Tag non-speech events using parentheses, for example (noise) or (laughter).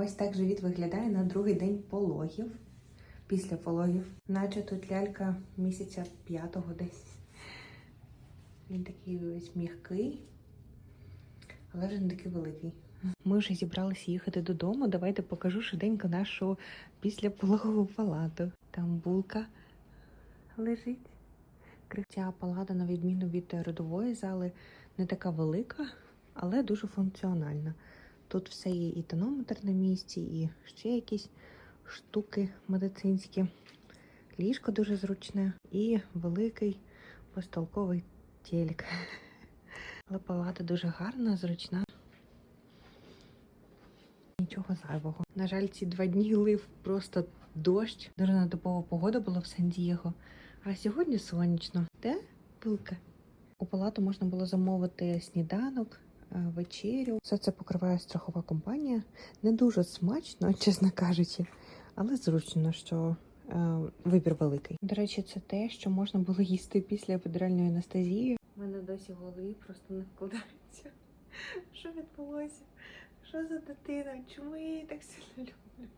Ось так живіт виглядає на другий день пологів. Після пологів. Наче тут лялька місяця п'ятого десь. Він такий ось м'який, але вже не такий великий. Ми вже зібралися їхати додому. Давайте покажу швиденько нашу післяпологову палату. Там булка лежить. Ця палата, на відміну від родової зали, не така велика, але дуже функціональна. Тут все є і тонометр на місці, і ще якісь штуки медицинські. Ліжко дуже зручне і великий постолковий телек. (laughs) Але палата дуже гарна, зручна. Нічого зайвого. На жаль, ці два дні лив просто дощ. Дуже надобова погода була в Сан-Дієго. А сьогодні сонячно. Де пилка? У палату можна було замовити сніданок, вечерю. Все це покриває страхова компанія. Не дуже смачно, (laughs) чесно кажучи, але зручно, що е, вибір великий. До речі, це те, що можна було їсти після епідуральної анестезії. У мене досі в голові просто не вкладається. (laughs) Що відбулося? Що за дитина? Чому я її так сильно люблю?